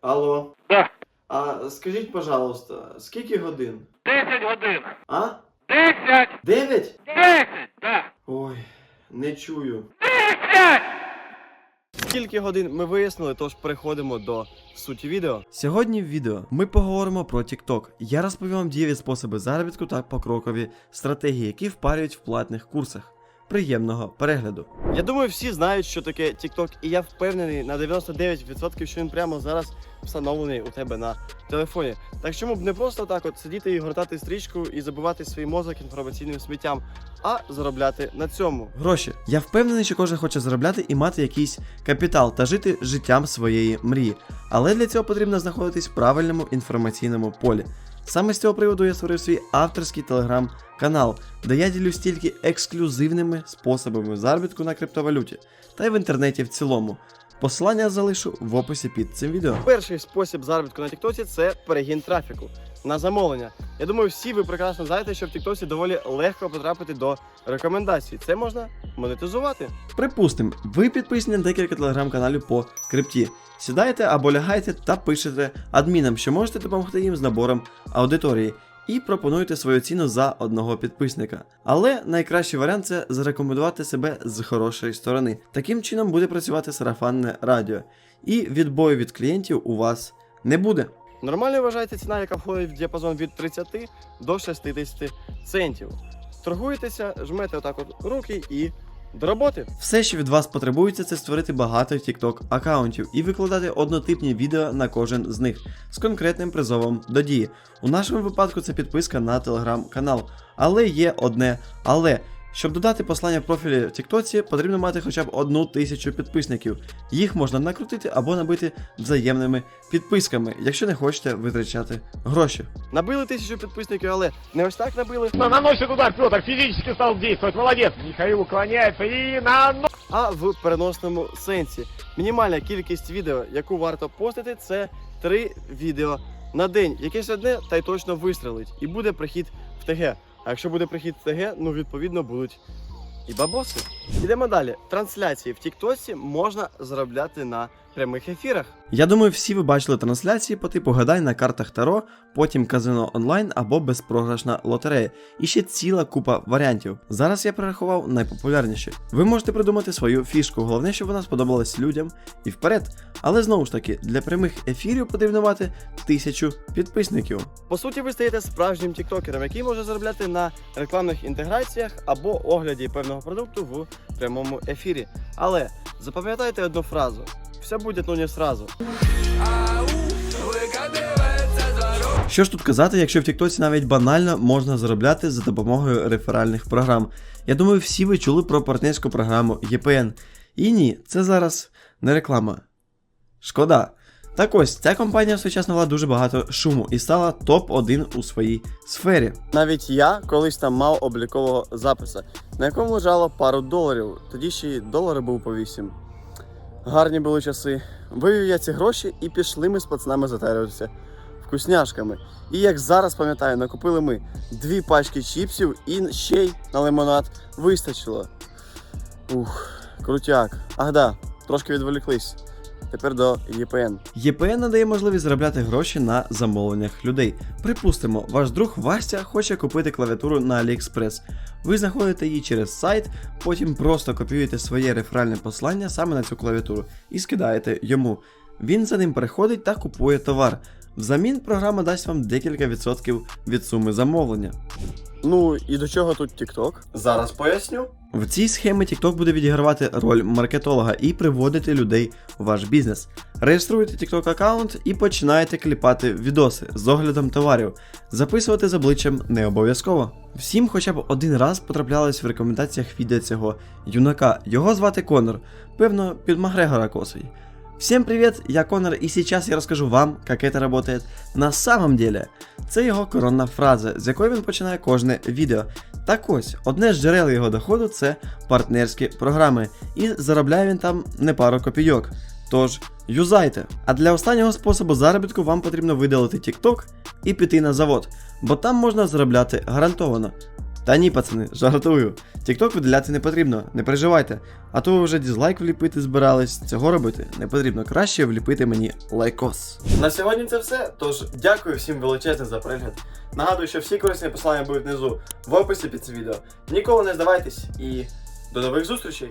Алло. Да. А скажіть, пожалуйста, скільки годин? 10 годин. А? 10! Дев'ять? 10! Да. Ой, не чую. 10! Скільки годин ми вияснили, тож переходимо до суті відео. Сьогодні в відео ми поговоримо про TikTok. Я розповім вам дієві способи заробітку та покрокові стратегії, які впарюють в платних курсах. Приємного перегляду. Я думаю, всі знають, що таке TikTok, і я впевнений на 99%, що він прямо зараз встановлений у тебе на телефоні. Так чому б не просто так от сидіти і гортати стрічку і забивати свій мозок інформаційним сміттям, а заробляти на цьому. Гроші. Я впевнений, що кожен хоче заробляти і мати якийсь капітал та жити життям своєї мрії. Але для цього потрібно знаходитись в правильному інформаційному полі. Саме з цього приводу я створив свій авторський телеграм-канал, де я ділюсь тільки ексклюзивними способами заробітку на криптовалюті та й в інтернеті в цілому. Посилання залишу в описі під цим відео. Перший спосіб заробітку на Тіктоці це перегін трафіку на замовлення. Я думаю, всі ви прекрасно знаєте, що в Тіктоці доволі легко потрапити до рекомендацій. Це можна монетизувати. Припустимо, ви підписані на декілька телеграм-каналів по крипті. Сідаєте або лягаєте та пишете адмінам, що можете допомогти їм з набором аудиторії. І пропонуєте свою ціну за одного підписника. Але найкращий варіант це зарекомендувати себе з хорошої сторони. Таким чином буде працювати сарафанне радіо. І відбою від клієнтів у вас не буде. Нормально вважається ціна, яка входить в діапазон від 30 до 60 центів. Торгуєтеся, жмете отак от руки і до роботи. Все, що від вас потребується, це створити багато TikTok аккаунтів і викладати однотипні відео на кожен з них з конкретним призовом до дії. У нашому випадку це підписка на телеграм-канал. Але є одне але. Щоб додати послання в профілі в Тіктоці, потрібно мати хоча б одну тисячу підписників. Їх можна накрутити або набити взаємними підписками, якщо не хочете витрачати гроші. Набили тисячу підписників, але не ось так набили. На- Наносит удар Петр, физически стал действовать, молодец. Михаил уклоняется и на а в переносному сенсі. Мінімальна кількість відео, яку варто постити, це 3 відео на день. Якесь одне та й точно вистрелить, і буде прихід в ТГ. А якщо буде прихід ТГ, ну відповідно будуть і бабоси. Ідемо далі. Трансляції в Тіктосі можна заробляти на прямих ефірах. Я думаю, всі ви бачили трансляції по типу гадай на картах Таро, потім казино онлайн або безпрограшна лотерея. І ще ціла купа варіантів. Зараз я перерахував найпопулярніші. Ви можете придумати свою фішку, головне, щоб вона сподобалась людям і вперед. Але знову ж таки, для прямих ефірів потрібно мати тисячу підписників. По суті, ви стаєте справжнім тіктокером, який може заробляти на рекламних інтеграціях або огляді певного продукту в прямому ефірі. Але запам'ятайте одну фразу: все буде ну не сразу. Що ж тут казати, якщо в Тіктоці навіть банально можна заробляти за допомогою реферальних програм. Я думаю, всі ви чули про партнерську програму EPN. І ні, це зараз не реклама. Шкода. Так ось, ця компанія в свій час навела дуже багато шуму і стала топ-1 у своїй сфері. Навіть я колись там мав облікового записа, на якому лежало пару доларів. Тоді ще й долари був по 8. Гарні були часи. Вивів я ці гроші і пішли ми з пацанами затарюватися вкусняшками. І як зараз пам'ятаю, накупили ми дві пачки чіпсів і ще й на лимонад вистачило. Ух, крутяк. Ах да, трошки відволіклись. Тепер до EPN. EPN надає можливість заробляти гроші на замовленнях людей. Припустимо, ваш друг Вастя хоче купити клавіатуру на AliExpress. Ви знаходите її через сайт, потім просто копіюєте своє реферальне послання саме на цю клавіатуру і скидаєте йому. Він за ним переходить та купує товар. Взамін програма дасть вам декілька відсотків від суми замовлення. Ну і до чого тут TikTok? Зараз поясню. В цій схемі TikTok буде відігравати роль маркетолога і приводити людей у ваш бізнес. Реєструєте TikTok аккаунт і починаєте кліпати відоси з оглядом товарів. Записувати з обличчям не обов'язково. Всім хоча б один раз потраплялось в рекомендаціях відео цього юнака. Його звати Конор, певно, під Макгрегора косий. Всем привет, я Конор, и сейчас я расскажу вам, как это работает на самом деле. Це його коронна фраза, з якої він починає кожне відео. Так ось, одне з джерел його доходу це партнерські програми, і заробляє він там не пару копійок. Тож, юзайте. А для останнього способу заробітку вам потрібно видалити TikTok і піти на завод, бо там можна заробляти гарантовано. Та ні, пацани, жартую. Тікток видаляти не потрібно, не переживайте. А то ви вже дізлайк вліпити збирались. Цього робити не потрібно. Краще вліпити мені лайкос. На сьогодні це все. Тож дякую всім величезне за перегляд. Нагадую, що всі корисні посилання будуть внизу в описі під це відео. Ніколи не здавайтесь і до нових зустрічей!